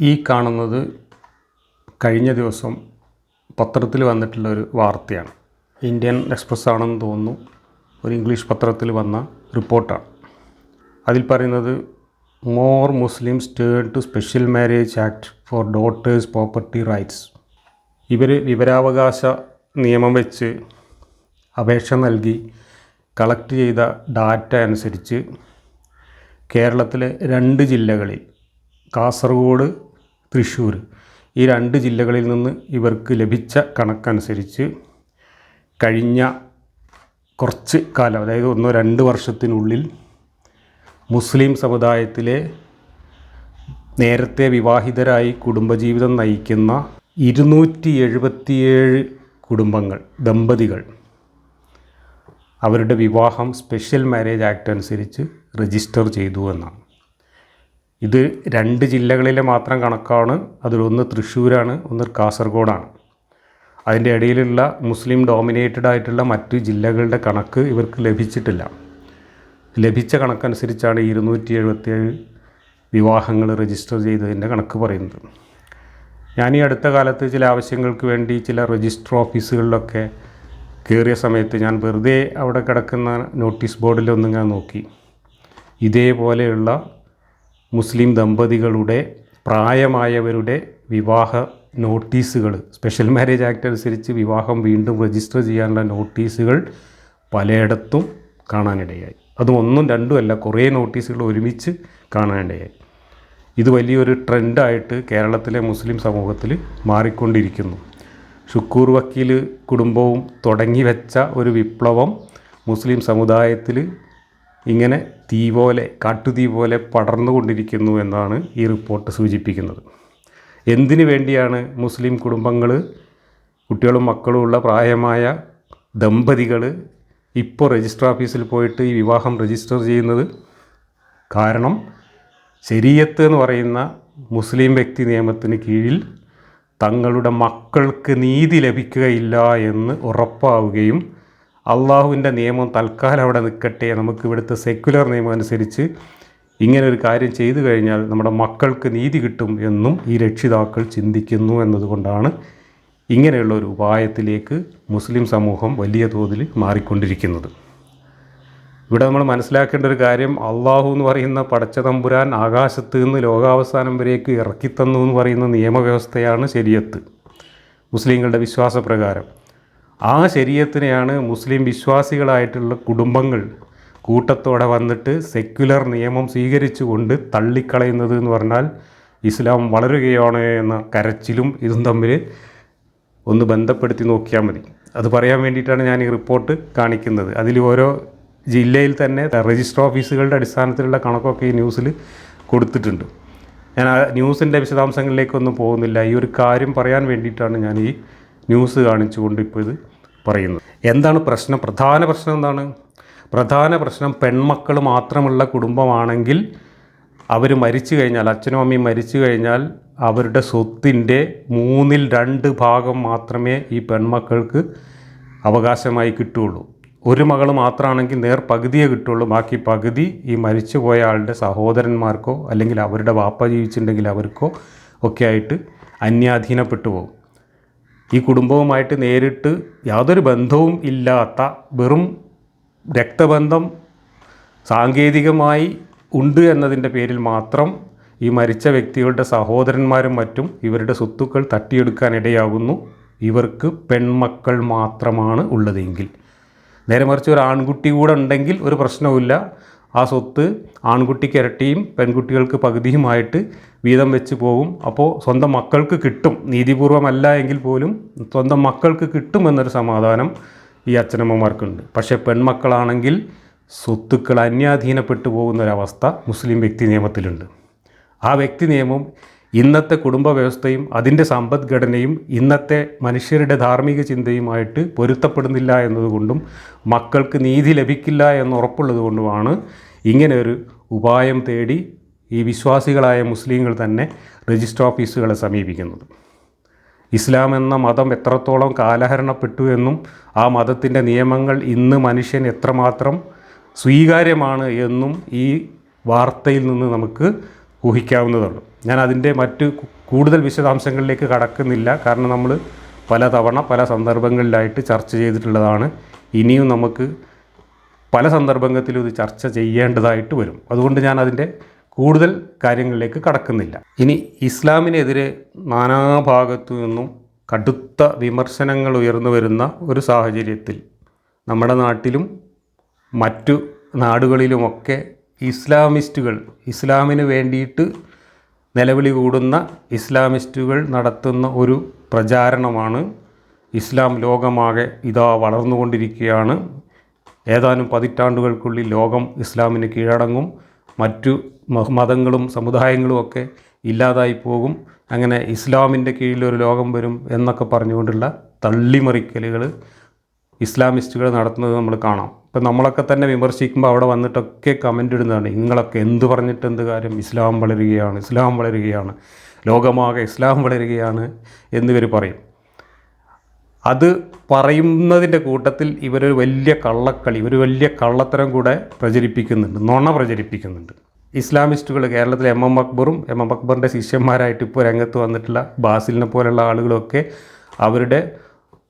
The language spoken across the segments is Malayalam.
ഈ കാണുന്നത് കഴിഞ്ഞ ദിവസം പത്രത്തിൽ വന്നിട്ടുള്ള ഒരു വാർത്തയാണ്. ഇന്ത്യൻ എക്സ്പ്രസ് ആണെന്ന് തോന്നുന്നു ഒരു ഇംഗ്ലീഷ് പത്രത്തിൽ വന്ന റിപ്പോർട്ടാണ്. അതിൽ പറയുന്നത് more Muslims turn to special marriage act for daughters property rights ഇവർ വിവരാവകാശ നിയമം വെച്ച് അപേക്ഷ നൽകി കളക്ട് ചെയ്ത ഡാറ്റ അനുസരിച്ച് കേരളത്തിലെ രണ്ട് ജില്ലകളിൽ കാസർഗോഡ് തൃശ്ശൂർ. ഈ രണ്ട് ജില്ലകളിൽ നിന്ന് ഇവർക്ക് ലഭിച്ച കണക്കനുസരിച്ച് കഴിഞ്ഞ കുറച്ച് കാലം അതായത് ഒന്നോ രണ്ട് വർഷത്തിനുള്ളിൽ മുസ്ലിം സമുദായത്തിലെ നേരത്തെ വിവാഹിതരായി കുടുംബജീവിതം നയിക്കുന്ന ഇരുന്നൂറ്റി എഴുപത്തിയേഴ് കുടുംബങ്ങൾ ദമ്പതികൾ അവരുടെ വിവാഹം സ്പെഷ്യൽ മാരേജ് ആക്ട് അനുസരിച്ച് രജിസ്റ്റർ ചെയ്തു എന്നാണ്. ഇത് രണ്ട് ജില്ലകളിലെ മാത്രം കണക്കാണ്. അതിലൊന്ന് തൃശ്ശൂരാണ് ഒന്ന് കാസർഗോഡാണ്. അതിന്റെ ഇടയിലുള്ള മുസ്ലിം ഡോമിനേറ്റഡ് ആയിട്ടുള്ള മറ്റ് ജില്ലകളുടെ കണക്ക് ഇവർക്ക് ലഭിച്ചിട്ടില്ല. ലഭിച്ച കണക്കനുസരിച്ചാണ് ഇരുന്നൂറ്റി എഴുപത്തിയേഴ് വിവാഹങ്ങൾ രജിസ്റ്റർ ചെയ്തതിന്റെ കണക്ക് പറയുന്നത്. ഞാൻ ഈ അടുത്ത കാലത്ത് ചില ആവശ്യങ്ങൾക്ക് വേണ്ടി ചില രജിസ്റ്റർ ഓഫീസുകളിലൊക്കെ കയറിയ സമയത്ത് ഞാൻ വെറുതെ അവിടെ കിടക്കുന്ന നോട്ടീസ് ബോർഡിലൊന്നും ഞാൻ നോക്കി. ഇതേപോലെയുള്ള മുസ്ലിം ദമ്പതികളുടെ പ്രായമായവരുടെ വിവാഹ നോട്ടീസുകൾ സ്പെഷ്യൽ മാരേജ് ആക്ട് അനുസരിച്ച് വിവാഹം വീണ്ടും രജിസ്റ്റർ ചെയ്യാനുള്ള നോട്ടീസുകൾ പലയിടത്തും കാണാനിടയായി. അതും ഒന്നും രണ്ടും അല്ല കുറേ നോട്ടീസുകൾ ഒരുമിച്ച് കാണാനിടയായി. ഇത് വലിയൊരു ട്രെൻഡായിട്ട് കേരളത്തിലെ മുസ്ലിം സമൂഹത്തിൽ മാറിക്കൊണ്ടിരിക്കുന്നു. ഷുക്കൂർ വക്കീൽ കുടുംബവും തുടങ്ങി വെച്ച ഒരു വിപ്ലവം മുസ്ലിം സമുദായത്തിൽ ഇങ്ങനെ തീ പോലെ കാട്ടുതീ പോലെ പടർന്നുകൊണ്ടിരിക്കുന്നു എന്നാണ് ഈ റിപ്പോർട്ട് സൂചിപ്പിക്കുന്നത്. എന്തിനു വേണ്ടിയാണ് മുസ്ലിം കുടുംബങ്ങൾ കുട്ടികളും മക്കളും ഉള്ള പ്രായമായ ദമ്പതികൾ ഇപ്പോൾ രജിസ്റ്റർ ഓഫീസിൽ പോയിട്ട് ഈ വിവാഹം രജിസ്റ്റർ ചെയ്യുന്നത്? കാരണം ശരീരത്ത് എന്ന് പറയുന്ന മുസ്ലിം വ്യക്തി നിയമത്തിന് കീഴിൽ തങ്ങളുടെ മക്കൾക്ക് നീതി ലഭിക്കുകയില്ല എന്ന് ഉറപ്പാവുകയും അള്ളാഹുവിന്റെ നിയമം തൽക്കാലം അവിടെ നിൽക്കട്ടെ. നമുക്ക് ഇവിടുത്തെ സെക്യുലർ നിയമം അനുസരിച്ച് ഇങ്ങനെ ഒരു കാര്യം ചെയ്തു കഴിഞ്ഞാൽ നമ്മുടെ മക്കൾക്ക് നീതി കിട്ടും എന്നും ഈ രക്ഷിതാക്കൾ ചിന്തിക്കുന്നു എന്നതുകൊണ്ടാണ് ഇങ്ങനെയുള്ള ഒരു ഉപായത്തിലേക്ക് മുസ്ലിം സമൂഹം വലിയ തോതിൽ മാറിക്കൊണ്ടിരിക്കുന്നത്. ഇവിടെ നമ്മൾ മനസ്സിലാക്കേണ്ട ഒരു കാര്യം അള്ളാഹു എന്ന് പറയുന്ന പടച്ച തമ്പുരാൻ ആകാശത്ത് നിന്ന് ലോകാവസാനം വരേക്ക് ഇറക്കിത്തന്നു എന്ന് പറയുന്ന നിയമവ്യവസ്ഥയാണ് ശരിയത്ത്. മുസ്ലിങ്ങളുടെ വിശ്വാസപ്രകാരം. ആ ശരീരത്തിനെയാണ് മുസ്ലിം വിശ്വാസികളായിട്ടുള്ള കുടുംബങ്ങൾ കൂട്ടത്തോടെ വന്നിട്ട് സെക്യുലർ നിയമം സ്വീകരിച്ചുകൊണ്ട് തള്ളിക്കളയുന്നത് എന്ന് പറഞ്ഞാൽ ഇസ്ലാം വളരുകയാണ് എന്ന കരച്ചിലും ഇതും തമ്മിൽ ഒന്ന് ബന്ധപ്പെടുത്തി നോക്കിയാൽ മതി. അത് പറയാൻ വേണ്ടിയിട്ടാണ് ഞാൻ ഈ റിപ്പോർട്ട് കാണിക്കുന്നത്. അതിൽ ഓരോ ജില്ലയിൽ തന്നെ രജിസ്റ്റർ ഓഫീസുകളുടെ അടിസ്ഥാനത്തിലുള്ള കണക്കൊക്കെ ഈ ന്യൂസിൽ കൊടുത്തിട്ടുണ്ട്. ഞാൻ ആ ന്യൂസിന്റെ വിശദാംശങ്ങളിലേക്കൊന്നും പോകുന്നില്ല. ഈ ഒരു കാര്യം പറയാൻ വേണ്ടിയിട്ടാണ് ഞാൻ ഈ ന്യൂസ് കാണിച്ചുകൊണ്ട് ഇപ്പോൾ ഇത് പറയുന്നത്. എന്താണ് പ്രശ്നം? പ്രധാന പ്രശ്നം എന്താണ്? പ്രധാന പ്രശ്നം പെൺമക്കൾ മാത്രമുള്ള കുടുംബമാണെങ്കിൽ അവർ മരിച്ചു കഴിഞ്ഞാൽ അച്ഛനും അമ്മയും മരിച്ചു കഴിഞ്ഞാൽ അവരുടെ സ്വത്തിന്റെ മൂന്നിൽ രണ്ട് ഭാഗം മാത്രമേ ഈ പെൺമക്കൾക്ക് അവകാശമായി കിട്ടുകയുള്ളൂ. ഒരു മകൾ മാത്രമാണെങ്കിൽ നേർ പകുതിയേ കിട്ടുള്ളൂ ബാക്കി പകുതി ഈ മരിച്ചു പോയ ആളുടെ സഹോദരന്മാർക്കോ അല്ലെങ്കിൽ അവരുടെ വാപ്പ ജീവിച്ചിട്ടുണ്ടെങ്കിൽ അവർക്കോ ഒക്കെ ആയിട്ട് അന്യാധീനപ്പെട്ടു പോകും. ഈ കുടുംബവുമായിട്ട് നേരിട്ട് യാതൊരു ബന്ധവും ഇല്ലാത്ത വെറും രക്തബന്ധം സാങ്കേതികമായി ഉണ്ട് എന്നതിന്റെ പേരിൽ മാത്രം ഈ മരിച്ച വ്യക്തികളുടെ സഹോദരന്മാരും മറ്റും ഇവരുടെ സ്വത്തുക്കൾ തട്ടിയെടുക്കാനിടയാകുന്നു ഇവർക്ക് പെൺമക്കൾ മാത്രമാണ് ഉള്ളതെങ്കിൽ. നേരെ മറിച്ച് ഒരു ആൺകുട്ടി കൂടെ ഉണ്ടെങ്കിൽ ഒരു പ്രശ്നവുമില്ല. ആ സ്വത്ത് ആൺകുട്ടിക്ക് ഇരട്ടിയും പെൺകുട്ടികൾക്ക് പകുതിയുമായിട്ട് വീതം വെച്ച് പോകും അപ്പോൾ സ്വന്തം മക്കൾക്ക് കിട്ടും. നീതിപൂർവമല്ല എങ്കിൽ പോലും സ്വന്തം മക്കൾക്ക് കിട്ടും എന്നൊരു സമാധാനം ഈ അച്ഛനമ്മമാർക്കുണ്ട്. പക്ഷേ പെൺമക്കളാണെങ്കിൽ സ്വത്തുക്കൾ അന്യാധീനപ്പെട്ടു പോകുന്നൊരവസ്ഥ മുസ്ലിം വ്യക്തി നിയമത്തിലുണ്ട്. ആ വ്യക്തി നിയമം ഇന്നത്തെ കുടുംബ വ്യവസ്ഥയും അതിന്റെ സമ്പദ്ഘടനയും ഇന്നത്തെ മനുഷ്യരുടെ ധാർമ്മിക ചിന്തയുമായിട്ട് പൊരുത്തപ്പെടുന്നില്ല എന്നതുകൊണ്ടും മക്കൾക്ക് നീതി ലഭിക്കില്ല എന്ന് ഉറപ്പുള്ളത് കൊണ്ടുമാണ് ഇങ്ങനെ ഒരു ഉപായം തേടി ഈ വിശ്വാസികളായ മുസ്ലിങ്ങൾ തന്നെ രജിസ്റ്റർ ഓഫീസുകളെ സമീപിക്കുന്നത്. ഇസ്ലാം എന്ന മതം എത്രത്തോളം കാലഹരണപ്പെട്ടു എന്നും ആ മതത്തിന്റെ നിയമങ്ങൾ ഇന്ന് മനുഷ്യൻ എത്രമാത്രം സ്വീകാര്യമാണ് എന്നും ഈ വാർത്തയിൽ നിന്ന് നമുക്ക് ഊഹിക്കാവുന്നതുള്ളൂ ഞാൻ അതിന്റെ മറ്റ് കൂടുതൽ വിശദാംശങ്ങളിലേക്ക് കടക്കുന്നില്ല. കാരണം നമ്മൾ പലതവണ പല സന്ദർഭങ്ങളിലായിട്ട് ചർച്ച ചെയ്തിട്ടുള്ളതാണ്. ഇനിയും നമുക്ക് പല സന്ദർഭത്തിലും ഇത് ചർച്ച ചെയ്യേണ്ടതായിട്ട് വരും. അതുകൊണ്ട് ഞാൻ അതിന്റെ കൂടുതൽ കാര്യങ്ങളിലേക്ക് കടക്കുന്നില്ല. ഇനി ഇസ്ലാമിനെതിരെ നാനാഭാഗത്തു നിന്നും കടുത്ത വിമർശനങ്ങൾ ഉയർന്നു വരുന്ന ഒരു സാഹചര്യത്തിൽ നമ്മുടെ നാട്ടിലും മറ്റു നാടുകളിലുമൊക്കെ ഇസ്ലാമിസ്റ്റുകൾ ഇസ്ലാമിന് വേണ്ടിയിട്ട് നിലവിളി കൂടുന്ന ഇസ്ലാമിസ്റ്റുകൾ നടത്തുന്ന ഒരു പ്രചാരണമാണ് ഇസ്ലാം ലോകമാകെ ഇതാ വളർന്നുകൊണ്ടിരിക്കുകയാണ്. ഏതാനും പതിറ്റാണ്ടുകൾക്കുള്ളിൽ ലോകം ഇസ്ലാമിന് കീഴടങ്ങും. മറ്റു മതങ്ങളും സമുദായങ്ങളും ഒക്കെ ഇല്ലാതായി പോകും. അങ്ങനെ ഇസ്ലാമിന്റെ കീഴിലൊരു ലോകം വരും എന്നൊക്കെ പറഞ്ഞുകൊണ്ടുള്ള തള്ളിമറിക്കലുകൾ ഇസ്ലാമിസ്റ്റുകൾ നടത്തുന്നത് നമ്മൾ കാണാം. ഇപ്പം നമ്മളൊക്കെ തന്നെ വിമർശിക്കുമ്പോൾ അവിടെ വന്നിട്ടൊക്കെ കമന്റ് ഇടുന്നതാണ്. നിങ്ങളൊക്കെ എന്ത് പറഞ്ഞിട്ട് എന്ത് കാര്യം ഇസ്ലാം വളരുകയാണ് ഇസ്ലാം വളരുകയാണ് ലോകമാകെ ഇസ്ലാം വളരുകയാണ് എന്നിവർ പറയും. അത് പറയുന്നതിന്റെ കൂട്ടത്തിൽ ഇവരൊരു വലിയ കള്ളക്കളി ഒരു വലിയ കള്ളത്തരം കൂടെ പ്രചരിപ്പിക്കുന്നുണ്ട് നുണ പ്രചരിപ്പിക്കുന്നുണ്ട്. ഇസ്ലാമിസ്റ്റുകൾ കേരളത്തിലെ എം എം അക്ബറും എം എം അക്ബറിന്റെ ശിഷ്യന്മാരായിട്ട് ഇപ്പോൾ രംഗത്ത് വന്നിട്ടുള്ള ബാസിലിനെ പോലുള്ള ആളുകളൊക്കെ അവരുടെ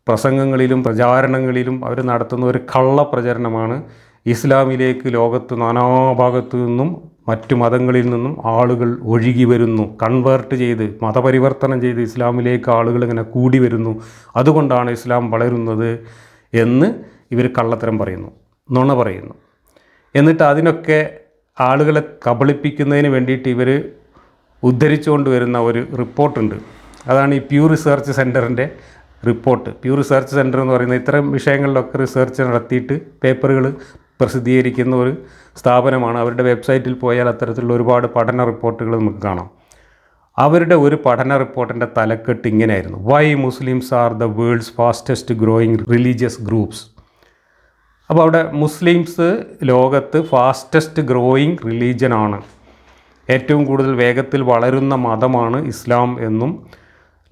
പ്രസംഗങ്ങളിലും പ്രചാരണങ്ങളിലും അവർ നടത്തുന്ന ഒരു കള്ള പ്രചരണമാണ്. ഇസ്ലാമിലേക്ക് ലോകത്ത് നാനാഭാഗത്തു നിന്നും മറ്റു മതങ്ങളിൽ നിന്നും ആളുകൾ ഒഴുകി വരുന്നു. കൺവേർട്ട് ചെയ്ത് മതപരിവർത്തനം ചെയ്ത് ഇസ്ലാമിലേക്ക് ആളുകൾ ഇങ്ങനെ കൂടി വരുന്നു. അതുകൊണ്ടാണ് ഇസ്ലാം വളരുന്നത് എന്ന് ഇവർ കള്ളത്തരം പറയുന്നു നുണ പറയുന്നു. എന്നിട്ട് അതിനൊക്കെ ആളുകളെ കബളിപ്പിക്കുന്നതിന് വേണ്ടിയിട്ട് ഇവർ ഉദ്ധരിച്ചുകൊണ്ട് വരുന്ന ഒരു റിപ്പോർട്ടുണ്ട്. അതാണ് ഈ പ്യൂ റിസർച്ച് സെന്ററിന്റെ റിപ്പോർട്ട്. പ്യൂ റിസർച്ച് സെന്റർ എന്ന് പറയുന്നത് ഇത്തരം വിഷയങ്ങളിലൊക്കെ റിസർച്ച് നടത്തിയിട്ട് പേപ്പറുകൾ പ്രസിദ്ധീകരിക്കുന്ന ഒരു സ്ഥാപനമാണ്. അവരുടെ വെബ്സൈറ്റിൽ പോയാൽ അത്തരത്തിലുള്ള ഒരുപാട് പഠന റിപ്പോർട്ടുകൾ നമുക്ക് കാണാം. അവരുടെ ഒരു പഠന റിപ്പോർട്ടിന്റെ തലക്കെട്ട് ഇങ്ങനെയായിരുന്നു. Why Muslims are the world's fastest growing religious groups അപ്പോൾ അവിടെ മുസ്ലിംസ് ലോകത്ത് ഫാസ്റ്റസ്റ്റ് ഗ്രോയിങ് റിലീജിയൻ ആണ്. ഏറ്റവും കൂടുതൽ വേഗത്തിൽ വളരുന്ന മതമാണ് ഇസ്ലാം എന്നും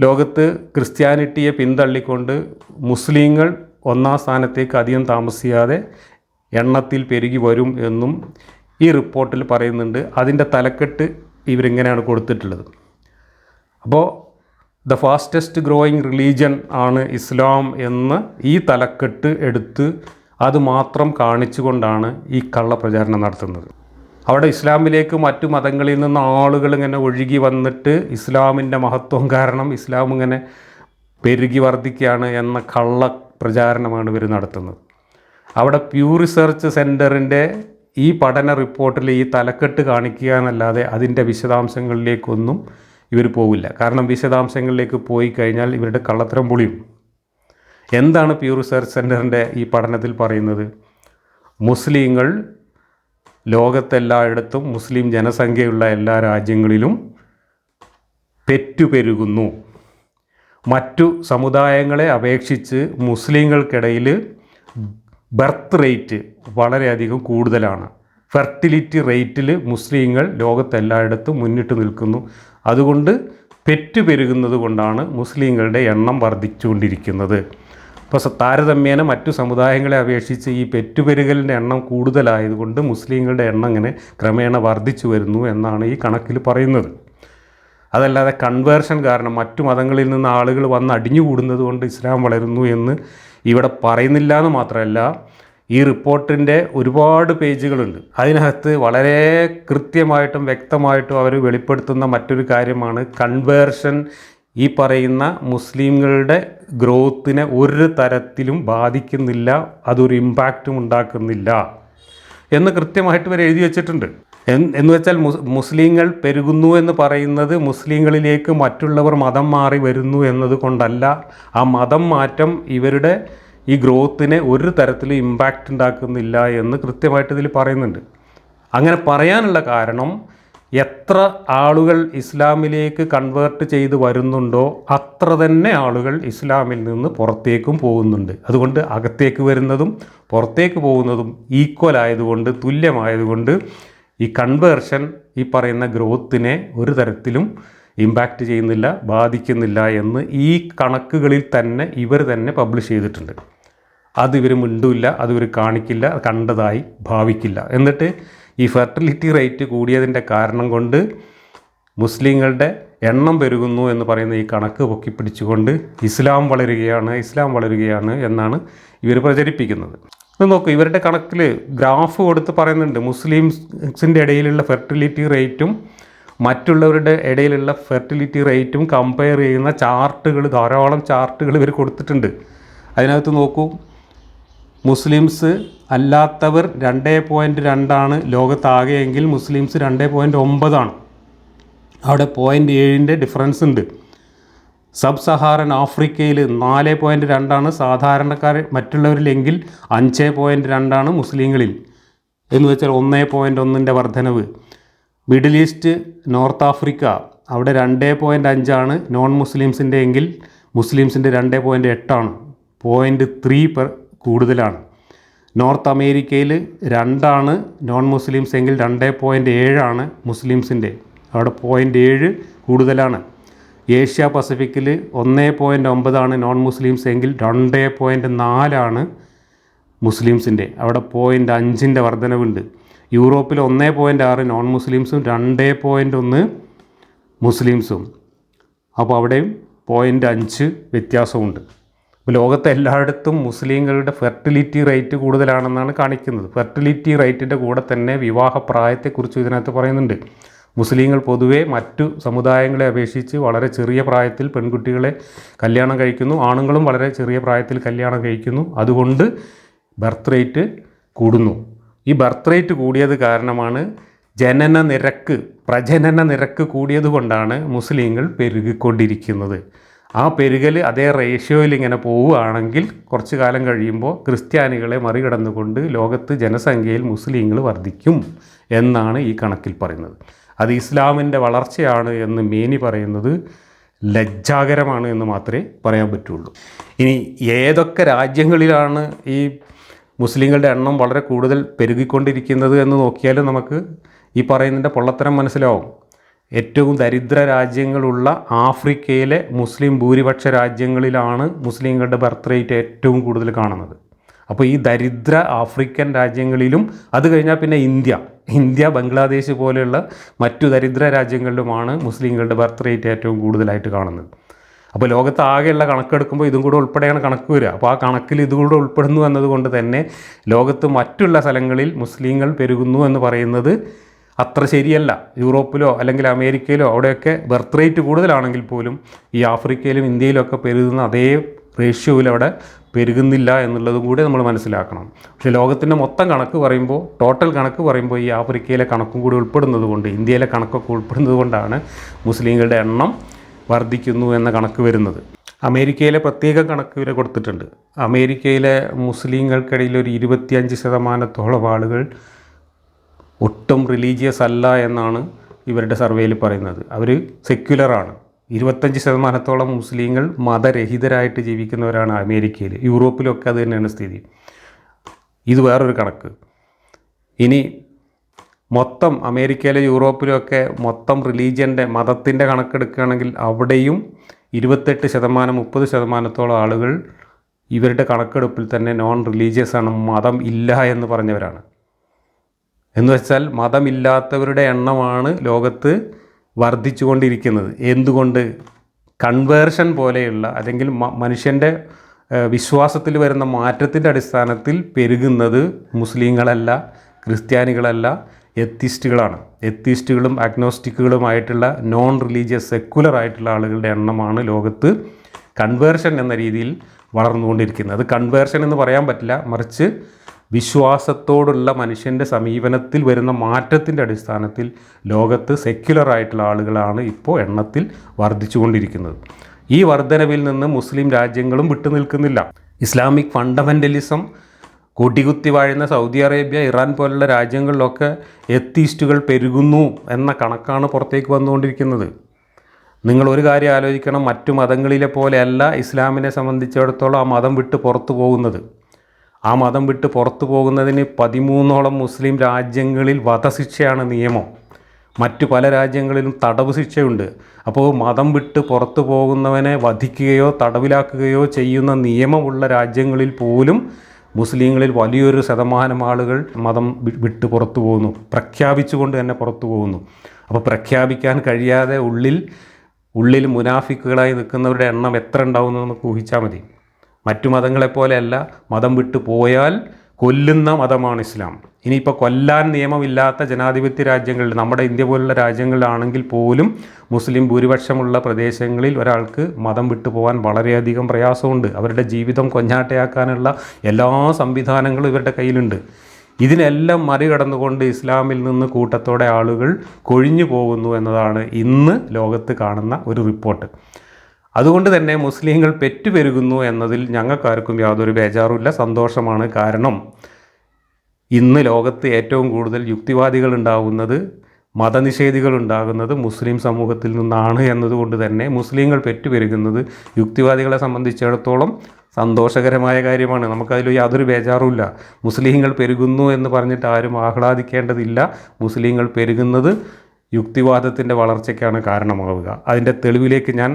ലോകത്ത് ക്രിസ്ത്യാനിറ്റിയെ പിന്തള്ളിക്കൊണ്ട് മുസ്ലിങ്ങൾ ഒന്നാം സ്ഥാനത്തേക്ക് അധികം താമസിയാതെ എണ്ണത്തിൽ പെരുകി വരും എന്നും ഈ റിപ്പോർട്ടിൽ പറയുന്നുണ്ട്. അതിന്റെ തലക്കെട്ട് ഇവരിങ്ങനെയാണ് കൊടുത്തിട്ടുള്ളത്. അപ്പോൾ ദ ഫാസ്റ്റസ്റ്റ് ഗ്രോയിങ് റിലീജ്യൻ ആണ് ഇസ്ലാം എന്ന് ഈ തലക്കെട്ട് എടുത്ത് അത് മാത്രം കാണിച്ചുകൊണ്ടാണ് ഈ കള്ളപ്രചാരണം നടത്തുന്നത്. അവിടെ ഇസ്ലാമിലേക്ക് മറ്റു മതങ്ങളിൽ നിന്ന് ആളുകൾ ഇങ്ങനെ ഒഴുകി വന്നിട്ട് ഇസ്ലാമിന്റെ മഹത്വം കാരണം ഇസ്ലാം ഇങ്ങനെ പെരുകി വർദ്ധിക്കുകയാണ് എന്ന കള്ള പ്രചാരണമാണ് ഇവർ നടത്തുന്നത്. അവിടെ പ്യൂ റിസർച്ച് സെന്ററിന്റെ ഈ പഠന റിപ്പോർട്ടിൽ ഈ തലക്കെട്ട് കാണിക്കുക എന്നല്ലാതെ അതിന്റെ വിശദാംശങ്ങളിലേക്കൊന്നും ഇവർ പോവില്ല. കാരണം വിശദാംശങ്ങളിലേക്ക് പോയി കഴിഞ്ഞാൽ ഇവരുടെ കള്ളത്തരം പൊളിയും. എന്താണ് പ്യൂർ റിസർച്ച് സെന്ററിന്റെ ഈ പഠനത്തിൽ പറയുന്നത്? മുസ്ലിങ്ങൾ ലോകത്തെല്ലായിടത്തും മുസ്ലിം ജനസംഖ്യയുള്ള എല്ലാ രാജ്യങ്ങളിലും പെറ്റുപെരുകുന്നു. മറ്റു സമുദായങ്ങളെ അപേക്ഷിച്ച് മുസ്ലിങ്ങൾക്കിടയിൽ ബർത്ത് റേറ്റ് വളരെയധികം കൂടുതലാണ്. ഫെർട്ടിലിറ്റി റേറ്റിൽ മുസ്ലിങ്ങൾ ലോകത്തെല്ലായിടത്തും മുന്നിട്ട് നിൽക്കുന്നു. അതുകൊണ്ട് പെറ്റു പെരുകുന്നത് കൊണ്ടാണ് മുസ്ലിങ്ങളുടെ എണ്ണം വർദ്ധിച്ചുകൊണ്ടിരിക്കുന്നത്. ഇപ്പോൾ താരതമ്യേന മറ്റു സമുദായങ്ങളെ അപേക്ഷിച്ച് ഈ പെറ്റുപെരുകലിന്റെ എണ്ണം കൂടുതലായതുകൊണ്ട് മുസ്ലിങ്ങളുടെ എണ്ണം ഇങ്ങനെ ക്രമേണ വർദ്ധിച്ചു വരുന്നു എന്നാണ് ഈ കണക്കിൽ പറയുന്നത്. അതല്ലാതെ കൺവേർഷൻ കാരണം മറ്റു മതങ്ങളിൽ നിന്ന് ആളുകൾ വന്ന് അടിഞ്ഞുകൂടുന്നത് കൊണ്ട് ഇസ്ലാം വളരുന്നു എന്ന് ഇവിടെ പറയുന്നില്ല എന്ന് മാത്രമല്ല ഈ റിപ്പോർട്ടിന്റെ ഒരുപാട് പേജുകളുണ്ട്. അതിനകത്ത് വളരെ കൃത്യമായിട്ടും വ്യക്തമായിട്ടും അവർ വെളിപ്പെടുത്തുന്ന മറ്റൊരു കാര്യമാണ് കൺവേർഷൻ ഈ പറയുന്ന മുസ്ലിങ്ങളുടെ ഗ്രോത്തിനെ ഒരു തരത്തിലും ബാധിക്കുന്നില്ല അതൊരു ഇമ്പാക്റ്റും ഉണ്ടാക്കുന്നില്ല എന്ന് കൃത്യമായിട്ട് വരെ എഴുതി വെച്ചിട്ടുണ്ട്. എന്ന് വെച്ചാൽ മുസ് മുസ്ലിങ്ങൾ പെരുകുന്നു എന്ന് പറയുന്നത് മുസ്ലിങ്ങളിലേക്ക് മറ്റുള്ളവർ മതം മാറി വരുന്നു എന്നത് കൊണ്ടല്ല. ആ മതം മാറ്റം ഇവരുടെ ഈ ഗ്രോത്തിനെ ഒരു തരത്തിലും ഇമ്പാക്റ്റ് ഉണ്ടാക്കുന്നില്ല എന്ന് കൃത്യമായിട്ട് ഇതിൽ പറയുന്നുണ്ട്. അങ്ങനെ പറയാനുള്ള കാരണം എത്ര ആളുകൾ ഇസ്ലാമിലേക്ക് കൺവേർട്ട് ചെയ്ത് വരുന്നുണ്ടോ അത്ര തന്നെ ആളുകൾ ഇസ്ലാമിൽ നിന്ന് പുറത്തേക്കും പോകുന്നുണ്ട്. അതുകൊണ്ട് അകത്തേക്ക് വരുന്നതും പുറത്തേക്ക് പോകുന്നതും ഈക്വൽ ആയതുകൊണ്ട് തുല്യമായതുകൊണ്ട് ഈ കൺവേർഷൻ ഈ പറയുന്ന ഗ്രോത്തിനെ ഒരു തരത്തിലും ഇമ്പാക്റ്റ് ചെയ്യുന്നില്ല ബാധിക്കുന്നില്ല എന്ന് ഈ കണക്കുകളിൽ തന്നെ ഇവർ തന്നെ പബ്ലിഷ് ചെയ്തിട്ടുണ്ട്. അത് ഇവർ മിണ്ടില്ല അത് കാണിക്കില്ല കണ്ടതായി ഭാവിക്കില്ല. എന്നിട്ട് ഈ ഫെർട്ടിലിറ്റി റേറ്റ് കൂടിയതിന്റെ കാരണം കൊണ്ട് മുസ്ലിങ്ങളുടെ എണ്ണം പെരുകുന്നു എന്ന് പറയുന്ന ഈ കണക്ക് പൊക്കിപ്പിടിച്ചുകൊണ്ട് ഇസ്ലാം വളരുകയാണ് ഇസ്ലാം വളരുകയാണ് എന്നാണ് ഇവർ പ്രചരിപ്പിക്കുന്നത്. ഇത് നോക്കൂ ഇവരുടെ കണക്കിൽ ഗ്രാഫ് കൊടുത്ത് പറയുന്നുണ്ട് മുസ്ലിംസിന്റെ ഇടയിലുള്ള ഫെർട്ടിലിറ്റി റേറ്റും മറ്റുള്ളവരുടെ ഇടയിലുള്ള ഫെർട്ടിലിറ്റി റേറ്റും കമ്പയർ ചെയ്യുന്ന ചാർട്ടുകൾ ധാരാളം ചാർട്ടുകൾ ഇവർ കൊടുത്തിട്ടുണ്ട്. അതിനകത്ത് നോക്കൂ മുസ്ലിംസ് അല്ലാത്തവർ രണ്ട് പോയിന്റ് രണ്ടാണ് ലോകത്താകെയെങ്കിൽ മുസ്ലിംസ് രണ്ട് പോയിന്റ് ഒമ്പതാണ് അവിടെ പോയിന്റ് ഏഴിന്റെ ഡിഫറൻസ് ഉണ്ട്. സബ് സഹാറൻ ആഫ്രിക്കയിൽ നാല് പോയിന്റ് രണ്ടാണ് സാധാരണക്കാർ മറ്റുള്ളവരിലെങ്കിൽ അഞ്ച് പോയിന്റ് രണ്ടാണ് മുസ്ലിങ്ങളിൽ. എന്ന് വെച്ചാൽ ഒന്ന് പോയിന്റ് ഒന്നിന്റെ വർധനവ്. മിഡിൽ ഈസ്റ്റ് നോർത്ത് ആഫ്രിക്ക അവിടെ രണ്ട് പോയിന്റ് അഞ്ചാണ് നോൺ മുസ്ലിംസിന്റെ എങ്കിൽ മുസ്ലിംസിന്റെ രണ്ട് പോയിന്റ് എട്ടാണ് പോയിന്റ് ത്രീ പെർ കൂടുതലാണ്. നോർത്ത് അമേരിക്കയിൽ രണ്ടാണ് നോൺ മുസ്ലിംസ് എങ്കിൽ രണ്ട് പോയിന്റ് ഏഴാണ് മുസ്ലിംസിന്റെ. അവിടെ പോയിന്റ് ഏഴ് കൂടുതലാണ്. ഏഷ്യ പസഫിക്കിൽ ഒന്ന് പോയിന്റ് ഒമ്പതാണ് നോൺ മുസ്ലിംസ് എങ്കിൽ രണ്ട് പോയിന്റ് നാലാണ് മുസ്ലിംസിന്റെ. അവിടെ പോയിന്റ് അഞ്ചിന്റെ വർധനവുണ്ട്. യൂറോപ്പിൽ ഒന്ന് പോയിന്റ് ആറ് നോൺ മുസ്ലിംസും രണ്ട് പോയിന്റ് ഒന്ന് മുസ്ലിംസും. അപ്പോൾ അവിടെയും പോയിന്റ് അഞ്ച് വ്യത്യാസമുണ്ട്. ലോകത്തെ എല്ലായിടത്തും മുസ്ലിങ്ങളുടെ ഫെർട്ടിലിറ്റി റേറ്റ് കൂടുതലാണെന്നാണ് കാണിക്കുന്നത്. ഫെർട്ടിലിറ്റി റേറ്റിന്റെ കൂടെ തന്നെ വിവാഹ പ്രായത്തെക്കുറിച്ച് ഇതിനകത്ത് പറയുന്നുണ്ട്. മുസ്ലിങ്ങൾ പൊതുവേ മറ്റു സമുദായങ്ങളെ അപേക്ഷിച്ച് വളരെ ചെറിയ പ്രായത്തിൽ പെൺകുട്ടികളെ കല്യാണം കഴിക്കുന്നു. ആണുങ്ങളും വളരെ ചെറിയ പ്രായത്തിൽ കല്യാണം കഴിക്കുന്നു. അതുകൊണ്ട് ബർത്ത് റേറ്റ് കൂടുന്നു. ഈ ബർത്ത് റേറ്റ് കൂടിയത് കാരണമാണ് ജനന നിരക്ക് പ്രജനന നിരക്ക് കൂടിയതുകൊണ്ടാണ് മുസ്ലിങ്ങൾ പെരുകിക്കൊണ്ടിരിക്കുന്നത്. ആ പെരുകൽ അതേ റേഷ്യോയിൽ ഇങ്ങനെ പോവുകയാണെങ്കിൽ കുറച്ച് കാലം കഴിയുമ്പോൾ ക്രിസ്ത്യാനികളെ മറികടന്നുകൊണ്ട് ലോകത്ത് ജനസംഖ്യയിൽ മുസ്ലിങ്ങൾ വർദ്ധിക്കും എന്നാണ് ഈ കണക്കിൽ പറയുന്നത്. അത് ഇസ്ലാമിന്റെ വളർച്ചയാണ് എന്ന് മേനി പറയുന്നത് ലജ്ജാകരമാണ് എന്ന് മാത്രമേ പറയാൻ പറ്റുള്ളൂ. ഇനി ഏതൊക്കെ രാജ്യങ്ങളിലാണ് ഈ മുസ്ലിങ്ങളുടെ എണ്ണം വളരെ കൂടുതൽ പെരുകിക്കൊണ്ടിരിക്കുന്നത് എന്ന് നോക്കിയാലും നമുക്ക് ഈ പറയുന്നതിന്റെ പൊള്ളത്തരം മനസ്സിലാവും. ഏറ്റവും ദരിദ്ര രാജ്യങ്ങളുള്ള ആഫ്രിക്കയിലെ മുസ്ലിം ഭൂരിപക്ഷ രാജ്യങ്ങളിലാണ് മുസ്ലിങ്ങളുടെ ബർത്ത് റേറ്റ് ഏറ്റവും കൂടുതൽ കാണുന്നത്. അപ്പോൾ ഈ ദരിദ്ര ആഫ്രിക്കൻ രാജ്യങ്ങളിലും അത് കഴിഞ്ഞാൽ പിന്നെ ഇന്ത്യ. ഇന്ത്യ ബംഗ്ലാദേശ് പോലെയുള്ള മറ്റു ദരിദ്ര രാജ്യങ്ങളിലുമാണ് മുസ്ലിങ്ങളുടെ ബർത്ത് റേറ്റ് ഏറ്റവും കൂടുതലായിട്ട് കാണുന്നത്. അപ്പോൾ ലോകത്ത് ആകെയുള്ള കണക്കെടുക്കുമ്പോൾ ഇതും കൂടെ ഉൾപ്പെടെയാണ് കണക്ക് വരിക. അപ്പോൾ ആ കണക്കിൽ ഇതും കൂടെ ഉൾപ്പെടുന്നു എന്നതുകൊണ്ട് തന്നെ ലോകത്ത് മറ്റുള്ള സ്ഥലങ്ങളിൽ മുസ്ലിങ്ങൾ പെരുകുന്നു എന്ന് പറയുന്നത് അത്ര ശരിയല്ല. യൂറോപ്പിലോ അല്ലെങ്കിൽ അമേരിക്കയിലോ അവിടെയൊക്കെ ബർത്ത് റേറ്റ് കൂടുതലാണെങ്കിൽ പോലും ഈ ആഫ്രിക്കയിലും ഇന്ത്യയിലൊക്കെ പെരുകുന്ന അതേ റേഷ്യോയിൽ അവിടെ പെരുകുന്നില്ല എന്നുള്ളതും കൂടി നമ്മൾ മനസ്സിലാക്കണം. പക്ഷേ ലോകത്തിന്റെ മൊത്തം കണക്ക് പറയുമ്പോൾ ടോട്ടൽ കണക്ക് പറയുമ്പോൾ ഈ ആഫ്രിക്കയിലെ കണക്കും കൂടി ഉൾപ്പെടുന്നത് കൊണ്ട് ഇന്ത്യയിലെ കണക്കൊക്കെ ഉൾപ്പെടുന്നത് കൊണ്ടാണ് മുസ്ലിങ്ങളുടെ എണ്ണം വർദ്ധിക്കുന്നു എന്ന കണക്ക് വരുന്നത്. അമേരിക്കയിലെ പ്രത്യേക കണക്ക് ഇവരെ കൊടുത്തിട്ടുണ്ട്. അമേരിക്കയിലെ മുസ്ലിങ്ങൾക്കിടയിൽ ഒരു ഇരുപത്തിയഞ്ച് ശതമാനത്തോളം ആളുകൾ ഒട്ടും റിലീജിയസ് അല്ല എന്നാണ് ഇവരുടെ സർവേയിൽ പറയുന്നത്. അവർ സെക്യുലറാണ് ഇരുപത്തഞ്ച് ശതമാനത്തോളം മുസ്ലിങ്ങൾ മതരഹിതരായിട്ട് ജീവിക്കുന്നവരാണ് അമേരിക്കയിൽ. യൂറോപ്പിലൊക്കെ അത് തന്നെയാണ് സ്ഥിതി. ഇത് വേറൊരു കണക്ക്. ഇനി മൊത്തം അമേരിക്കയിലെ യൂറോപ്പിലൊക്കെ മൊത്തം റിലീജിയന്റെ മതത്തിന്റെ കണക്കെടുക്കുകയാണെങ്കിൽ അവിടെയും ഇരുപത്തെട്ട് ശതമാനം മുപ്പത് ശതമാനത്തോളം ആളുകൾ ഇവരുടെ കണക്കെടുപ്പിൽ തന്നെ നോൺ റിലീജിയസ് ആണ്. മതം ഇല്ല എന്ന് പറഞ്ഞവരാണ്. എന്ന് വെച്ചാൽ മതമില്ലാത്തവരുടെ എണ്ണമാണ് ലോകത്ത് വർദ്ധിച്ചുകൊണ്ടിരിക്കുന്നത്. എന്തുകൊണ്ട്? കൺവേർഷൻ പോലെയുള്ള അല്ലെങ്കിൽ മനുഷ്യന്റെ വിശ്വാസത്തിൽ വരുന്ന മാറ്റത്തിന്റെ അടിസ്ഥാനത്തിൽ പെരുകുന്നത് മുസ്ലിങ്ങളല്ല ക്രിസ്ത്യാനികളല്ല എത്തിസ്റ്റുകളാണ്. എത്തിസ്റ്റുകളും അഗ്നോസ്റ്റിക്കുകളുമായിട്ടുള്ള നോൺ റിലീജിയസ് സെക്കുലർ ആയിട്ടുള്ള ആളുകളുടെ എണ്ണമാണ് ലോകത്ത് കൺവേർഷൻ എന്ന രീതിയിൽ വളർന്നുകൊണ്ടിരിക്കുന്നത്. അത് കൺവേർഷൻ എന്ന് പറയാൻ പറ്റില്ല. മറിച്ച് വിശ്വാസത്തോടുള്ള മനുഷ്യന്റെ സമീപനത്തിൽ വരുന്ന മാറ്റത്തിന്റെ അടിസ്ഥാനത്തിൽ ലോകത്ത് സെക്യുലറായിട്ടുള്ള ആളുകളാണ് ഇപ്പോൾ എണ്ണത്തിൽ വർദ്ധിച്ചുകൊണ്ടിരിക്കുന്നത്. ഈ വർധനവിൽ നിന്ന് മുസ്ലിം രാജ്യങ്ങളും വിട്ടുനിൽക്കുന്നില്ല. ഇസ്ലാമിക് ഫണ്ടമെന്റലിസം കൂട്ടികുത്തി വാഴുന്ന സൗദി അറേബ്യ ഇറാൻ പോലുള്ള രാജ്യങ്ങളിലൊക്കെ എത്തീസ്റ്റുകൾ പെരുകുന്നു എന്ന കണക്കാണ് പുറത്തേക്ക് വന്നുകൊണ്ടിരിക്കുന്നത്. നിങ്ങൾ ഒരു കാര്യം ആലോചിക്കണം മറ്റു മതങ്ങളിലെ പോലെയല്ല ഇസ്ലാമിനെ സംബന്ധിച്ചിടത്തോളം ആ മതം വിട്ട് പുറത്തു പോകുന്നത്. ആ മതം വിട്ട് പുറത്തു പോകുന്നതിന് പതിമൂന്നോളം മുസ്ലിം രാജ്യങ്ങളിൽ വധശിക്ഷയാണ് നിയമം. മറ്റു പല രാജ്യങ്ങളിലും തടവ് ശിക്ഷയുണ്ട്. അപ്പോൾ മതം വിട്ട് പുറത്തു പോകുന്നവനെ വധിക്കുകയോ തടവിലാക്കുകയോ ചെയ്യുന്ന നിയമമുള്ള രാജ്യങ്ങളിൽ പോലും മുസ്ലിങ്ങളിൽ വലിയൊരു ശതമാനം ആളുകൾ മതം വിട്ട് പുറത്തു പോകുന്നു. പ്രഖ്യാപിച്ചുകൊണ്ട് തന്നെ പുറത്തു പോകുന്നു. അപ്പോൾ പ്രഖ്യാപിക്കാൻ കഴിയാതെ ഉള്ളിൽ ഉള്ളിൽ മുനാഫിക്കുകളായി നിൽക്കുന്നവരുടെ എണ്ണം എത്ര ഉണ്ടാവുമെന്ന് നമുക്ക് ഊഹിച്ചാൽ മതി. മറ്റു മതങ്ങളെപ്പോലെയല്ല മതം വിട്ടു പോയാൽ കൊല്ലുന്ന മതമാണ് ഇസ്ലാം. ഇനിയിപ്പോൾ കൊല്ലാൻ നിയമമില്ലാത്ത ജനാധിപത്യ രാജ്യങ്ങളിൽ നമ്മുടെ ഇന്ത്യ പോലുള്ള രാജ്യങ്ങളിലാണെങ്കിൽ പോലും മുസ്ലിം ഭൂരിപക്ഷമുള്ള പ്രദേശങ്ങളിൽ ഒരാൾക്ക് മതം വിട്ടു പോകാൻ വളരെയധികം പ്രയാസമുണ്ട്. അവരുടെ ജീവിതം കൊഞ്ഞാട്ടയാക്കാനുള്ള എല്ലാ സംവിധാനങ്ങളും ഇവരുടെ കയ്യിലുണ്ട്. ഇതിനെല്ലാം മറികടന്നുകൊണ്ട് ഇസ്ലാമിൽ നിന്ന് കൂട്ടത്തോടെ ആളുകൾ കൊഴിഞ്ഞു പോകുന്നു എന്നതാണ് ഇന്ന് ലോകത്ത് കാണുന്ന ഒരു റിപ്പോർട്ട്. അതുകൊണ്ട് തന്നെ മുസ്ലിങ്ങൾ പെറ്റുപെരുകുന്നു എന്നതിൽ ഞങ്ങൾക്കാർക്കും യാതൊരു ബേജാറുമില്ല. സന്തോഷമാണ് കാരണം ഇന്ന് ലോകത്ത് ഏറ്റവും കൂടുതൽ യുക്തിവാദികൾ ഉണ്ടാകുന്നത് മതനിഷേധികൾ ഉണ്ടാകുന്നത് മുസ്ലിം സമൂഹത്തിൽ നിന്നാണ് എന്നതുകൊണ്ട് തന്നെ മുസ്ലിങ്ങൾ പെറ്റുപെരുകുന്നത് യുക്തിവാദികളെ സംബന്ധിച്ചിടത്തോളം സന്തോഷകരമായ കാര്യമാണ്. നമുക്കതിൽ യാതൊരു ബേജാറുമില്ല. മുസ്ലിങ്ങൾ പെരുകുന്നു എന്ന് പറഞ്ഞിട്ട് ആരും ആഹ്ലാദിക്കേണ്ടതില്ല. മുസ്ലിങ്ങൾ പെരുകുന്നത് യുക്തിവാദത്തിന്റെ വളർച്ചയ്ക്കാണ് കാരണമാവുക. അതിന്റെ തെളിവിലേക്ക് ഞാൻ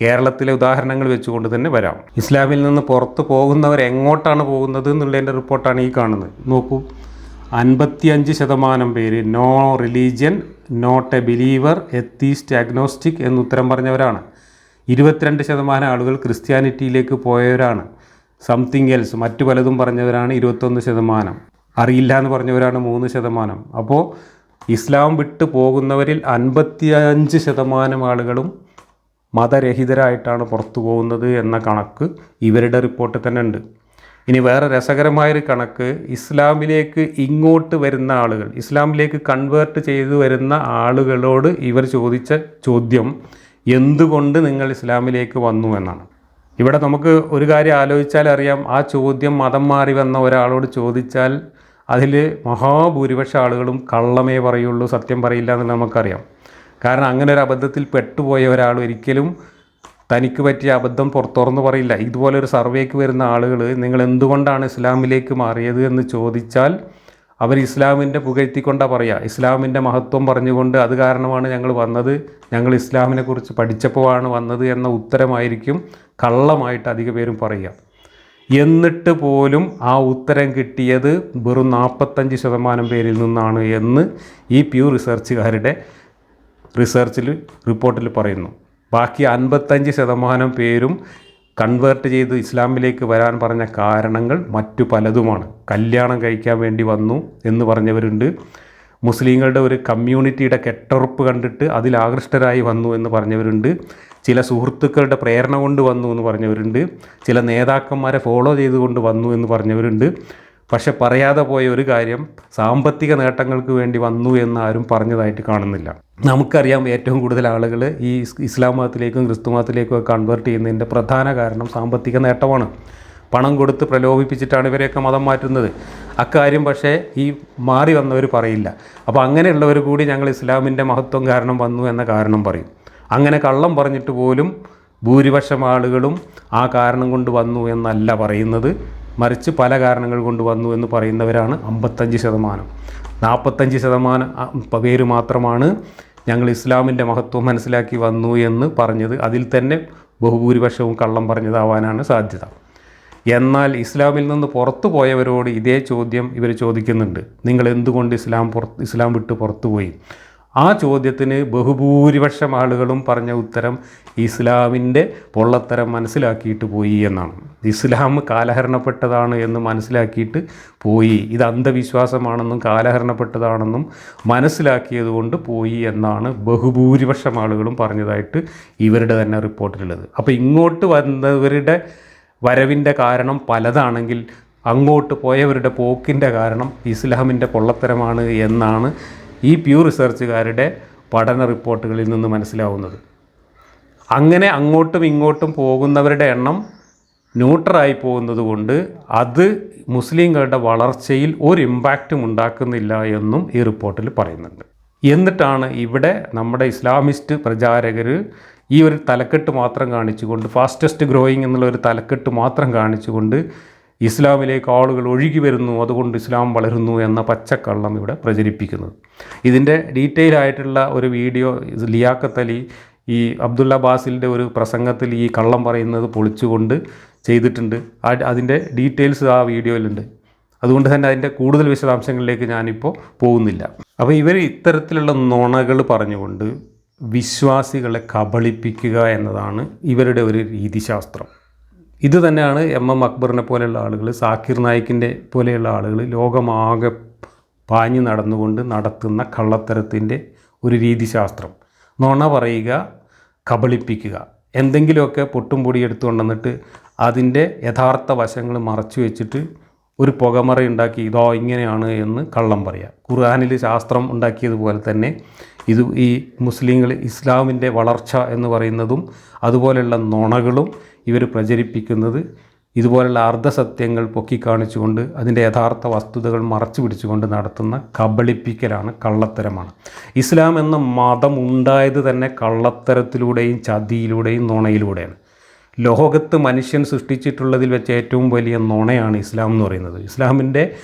കേരളത്തിലെ ഉദാഹരണങ്ങൾ വെച്ചുകൊണ്ട് തന്നെ വരാം. ഇസ്ലാമിൽ നിന്ന് പുറത്തു പോകുന്നവർ എങ്ങോട്ടാണ് പോകുന്നത് എന്നുള്ളതിന്റെ റിപ്പോർട്ടാണ് ഈ കാണുന്നത്. നോക്കൂ അൻപത്തിയഞ്ച് ശതമാനം പേര് no religion not a believer atheist agnostic എന്ന് ഉത്തരം പറഞ്ഞവരാണ്. ഇരുപത്തിരണ്ട് ശതമാനം ആളുകൾ ക്രിസ്ത്യാനിറ്റിയിലേക്ക് പോയവരാണ്. സംതിങ് എൽസ് മറ്റു പലതും പറഞ്ഞവരാണ് ഇരുപത്തൊന്ന് ശതമാനം. അറിയില്ല എന്ന് പറഞ്ഞവരാണ് മൂന്ന് ശതമാനം. അപ്പോൾ ഇസ്ലാം വിട്ടു പോകുന്നവരിൽ അൻപത്തിയഞ്ച് ശതമാനം ആളുകളും മതരഹിതരായിട്ടാണ് പുറത്തു പോകുന്നത് എന്ന കണക്ക് ഇവരുടെ റിപ്പോർട്ടിൽ തന്നെ ഉണ്ട്. ഇനി വേറെ രസകരമായൊരു കണക്ക് ഇസ്ലാമിലേക്ക് ഇങ്ങോട്ട് വരുന്ന ആളുകൾ ഇസ്ലാമിലേക്ക് കൺവേർട്ട് ചെയ്തു വരുന്ന ആളുകളോട് ഇവർ ചോദിച്ച ചോദ്യം എന്തുകൊണ്ട് നിങ്ങൾ ഇസ്ലാമിലേക്ക് വന്നു എന്നാണ്. ഇവിടെ നമുക്ക് ഒരു കാര്യം ആലോചിച്ചാൽ അറിയാം ആ ചോദ്യം മതം മാറി വന്ന ഒരാളോട് ചോദിച്ചാൽ അതിൽ മഹാഭൂരിപക്ഷ ആളുകളും കള്ളമേ പറയുള്ളൂ സത്യം പറയില്ല എന്ന് നമുക്കറിയാം. കാരണം അങ്ങനെ ഒരു അബദ്ധത്തിൽ പെട്ടുപോയ ഒരാൾ ഒരിക്കലും തനിക്ക് പറ്റിയ അബദ്ധം പുറത്തുറന്ന് പറയില്ല. ഇതുപോലെ ഒരു സർവേക്ക് വരുന്ന ആളുകൾ നിങ്ങൾ എന്തുകൊണ്ടാണ് ഇസ്ലാമിലേക്ക് മാറിയത് എന്ന് ചോദിച്ചാൽ അവർ ഇസ്ലാമിന്റെ പുകഴ്ത്തിക്കൊണ്ടാണ് പറയുക ഇസ്ലാമിന്റെ മഹത്വം പറഞ്ഞുകൊണ്ട് അത് കാരണമാണ് ഞങ്ങൾ വന്നത്. ഞങ്ങൾ ഇസ്ലാമിനെക്കുറിച്ച് പഠിച്ചപ്പോഴാണ് വന്നത് എന്ന ഉത്തരമായിരിക്കും കള്ളമായിട്ട് അധിക പേരും പറയുക. എന്നിട്ട് പോലും ആ ഉത്തരം കിട്ടിയത് വെറും നാൽപ്പത്തഞ്ച് ശതമാനം പേരിൽ നിന്നാണ് എന്ന് ഈ പ്യൂ റിസർച്ചുകാരുടെ റിസർച്ചിൽ റിപ്പോർട്ടിൽ പറയുന്നു. ബാക്കി അൻപത്തഞ്ച് ശതമാനം പേരും കൺവേർട്ട് ചെയ്ത് ഇസ്ലാമിലേക്ക് വരാൻ പറഞ്ഞ കാരണങ്ങൾ മറ്റു പലതുമാണ്. കല്യാണം കഴിക്കാൻ വേണ്ടി വന്നു എന്ന് പറഞ്ഞവരുണ്ട്. മുസ്ലിങ്ങളുടെ ഒരു കമ്മ്യൂണിറ്റിയുടെ കെട്ടുറപ്പ് കണ്ടിട്ട് അതിൽ ആകൃഷ്ടരായി വന്നു എന്ന് പറഞ്ഞവരുണ്ട്. ചില സുഹൃത്തുക്കളുടെ പ്രേരണ കൊണ്ട് വന്നു എന്ന് പറഞ്ഞവരുണ്ട്. ചില നേതാക്കന്മാരെ ഫോളോ ചെയ്തുകൊണ്ട് വന്നു എന്ന് പറഞ്ഞവരുണ്ട്. പക്ഷെ പറയാതെ പോയ ഒരു കാര്യം സാമ്പത്തിക നേട്ടങ്ങൾക്ക് വേണ്ടി വന്നു എന്ന് ആരും പറഞ്ഞതായിട്ട് കാണുന്നില്ല. നമുക്കറിയാം ഏറ്റവും കൂടുതൽ ആളുകൾ ഈ ഇസ് ഇസ്ലാം മതത്തിലേക്കും ക്രിസ്തു മതത്തിലേക്കും കൺവേർട്ട് ചെയ്യുന്നതിന്റെ പ്രധാന കാരണം സാമ്പത്തിക നേട്ടമാണ്. പണം കൊടുത്ത് പ്രലോഭിപ്പിച്ചിട്ടാണ് ഇവരെയൊക്കെ മതം മാറ്റുന്നത്. അക്കാര്യം പക്ഷേ ഈ മാറി വന്നവർ പറയില്ല. അപ്പോൾ അങ്ങനെയുള്ളവർ കൂടി ഞങ്ങൾ ഇസ്ലാമിന്റെ മഹത്വം കാരണം വന്നു എന്ന കാരണം പറയും. അങ്ങനെ കള്ളം പറഞ്ഞിട്ട് പോലും ഭൂരിപക്ഷം ആളുകളും ആ കാരണം കൊണ്ട് വന്നു എന്നല്ല പറയുന്നത്. മറിച്ച് പല കാരണങ്ങൾ കൊണ്ട് വന്നു എന്ന് പറയുന്നവരാണ് അമ്പത്തഞ്ച് ശതമാനം. നാൽപ്പത്തഞ്ച് ശതമാനം പേര് മാത്രമാണ് ഞങ്ങൾ ഇസ്ലാമിന്റെ മഹത്വം മനസ്സിലാക്കി വന്നു എന്ന് പറഞ്ഞത് അതിൽ തന്നെ ബഹുഭൂരിപക്ഷവും കള്ളം പറഞ്ഞതാവാനാണ് സാധ്യത. എന്നാൽ ഇസ്ലാമിൽ നിന്ന് പുറത്തു പോയവരോട് ഇതേ ചോദ്യം ഇവർ ചോദിക്കുന്നുണ്ട്. നിങ്ങൾ എന്തുകൊണ്ട് ഇസ്ലാം പുറത്ത് ഇസ്ലാം വിട്ട് പുറത്തുപോയി ആ ചോദ്യത്തിന് ബഹുഭൂരിപക്ഷം ആളുകളും പറഞ്ഞ ഉത്തരം ഇസ്ലാമിന്റെ പൊള്ളത്തരം മനസ്സിലാക്കിയിട്ട് പോയി എന്നാണ്. ഇസ്ലാം കാലഹരണപ്പെട്ടതാണ് എന്ന് മനസ്സിലാക്കിയിട്ട് പോയി. ഇത് അന്ധവിശ്വാസമാണെന്നും കാലഹരണപ്പെട്ടതാണെന്നും മനസ്സിലാക്കിയതുകൊണ്ട് പോയി എന്നാണ് ബഹുഭൂരിപക്ഷം ആളുകളും പറഞ്ഞതായിട്ട് ഇവരുടെ തന്നെ റിപ്പോർട്ടിലുള്ളത്. അപ്പോൾ ഇങ്ങോട്ട് വന്നവരുടെ വരവിന്റെ കാരണം പലതാണെങ്കിൽ അങ്ങോട്ട് പോയവരുടെ പോക്കിന്റെ കാരണം ഇസ്ലാമിന്റെ പൊള്ളത്തരമാണ് എന്നാണ് ഈ പ്യൂർ റിസർച്ചുകാരുടെ പഠന റിപ്പോർട്ടുകളിൽ നിന്ന് മനസ്സിലാവുന്നത്. അങ്ങനെ അങ്ങോട്ടും ഇങ്ങോട്ടും പോകുന്നവരുടെ എണ്ണം ന്യൂട്രായി പോകുന്നത് കൊണ്ട് അത് മുസ്ലിങ്ങളുടെ വളർച്ചയിൽ ഒരു ഇമ്പാക്റ്റും ഉണ്ടാക്കുന്നില്ല എന്നും ഈ റിപ്പോർട്ടിൽ പറയുന്നുണ്ട്. എന്നിട്ടാണ് ഇവിടെ നമ്മുടെ ഇസ്ലാമിസ്റ്റ് പ്രചാരകർ ഈ ഒരു തലക്കെട്ട് മാത്രം കാണിച്ചുകൊണ്ട് ഫാസ്റ്റസ്റ്റ് ഗ്രോയിങ് എന്നുള്ള ഒരു തലക്കെട്ട് മാത്രം കാണിച്ചുകൊണ്ട് ഇസ്ലാമിലേക്ക് ആളുകൾ ഒഴുകി വരുന്നു അതുകൊണ്ട് ഇസ്ലാം വളരുന്നു എന്ന പച്ചക്കള്ളം ഇവിടെ പ്രചരിപ്പിക്കുന്നത്. ഇതിന്റെ ഡീറ്റെയിൽ ആയിട്ടുള്ള ഒരു വീഡിയോ ലിയാഖത്ത് അലി ഈ അബ്ദുള്ള ബാസിലിന്റെ ഒരു പ്രസംഗത്തിൽ ഈ കള്ളം പറയുന്നത് പൊളിച്ചുകൊണ്ട് ചെയ്തിട്ടുണ്ട്. അതിന്റെ ഡീറ്റെയിൽസ് ആ വീഡിയോയിലുണ്ട്. അതുകൊണ്ട് തന്നെ അതിന്റെ കൂടുതൽ വിശദാംശങ്ങളിലേക്ക് ഞാനിപ്പോൾ പോകുന്നില്ല. അപ്പോൾ ഇവർ ഇത്തരത്തിലുള്ള നുണകൾ പറഞ്ഞുകൊണ്ട് വിശ്വാസികളെ കബളിപ്പിക്കുക എന്നതാണ് ഇവരുടെ ഒരു രീതിശാസ്ത്രം. ഇത് തന്നെയാണ് എം എം അക്ബറിനെ പോലെയുള്ള ആളുകൾ സാക്കിർ നായിക്കിന്റെ പോലെയുള്ള ആളുകൾ ലോകമാകെ പാഞ്ഞു നടന്നുകൊണ്ട് നടത്തുന്ന കള്ളത്തരത്തിന്റെ ഒരു രീതിശാസ്ത്രം. നുണ പറയുക കബളിപ്പിക്കുക. എന്തെങ്കിലുമൊക്കെ പൊട്ടും പൊടി എടുത്തുകൊണ്ടുവന്നിട്ട് അതിന്റെ യഥാർത്ഥ വശങ്ങൾ മറച്ചു വെച്ചിട്ട് ഒരു പുകമറ ഉണ്ടാക്കി ഇതോ ഇങ്ങനെയാണ് എന്ന് കള്ളം പറയുക ഖുർആാനിൽ ശാസ്ത്രം ഉണ്ടാക്കിയതുപോലെ തന്നെ ഇത് ഈ മുസ്ലിങ്ങൾ ഇസ്ലാമിന്റെ വളർച്ച എന്ന് പറയുന്നതും അതുപോലെയുള്ള നുണകളും ഇവർ പ്രചരിപ്പിക്കുന്നത് ഇതുപോലുള്ള അർദ്ധസത്യങ്ങൾ പൊക്കിക്കാണിച്ചുകൊണ്ട് അതിന്റെ യഥാർത്ഥ വസ്തുതകൾ മറച്ചു പിടിച്ചുകൊണ്ട് നടത്തുന്ന കബളിപ്പിക്കലാണ് കള്ളത്തരമാണ്. ഇസ്ലാം എന്ന മതം ഉണ്ടായത് തന്നെ കള്ളത്തരത്തിലൂടെയും ചതിയിലൂടെയും നുണയിലൂടെയാണ്. ലോകത്ത് മനുഷ്യൻ സൃഷ്ടിച്ചിട്ടുള്ളതിൽ വെച്ച് ഏറ്റവും വലിയ നുണയാണ് ഇസ്ലാം എന്ന് പറയുന്നത്. ഇസ്ലാമിന്റെ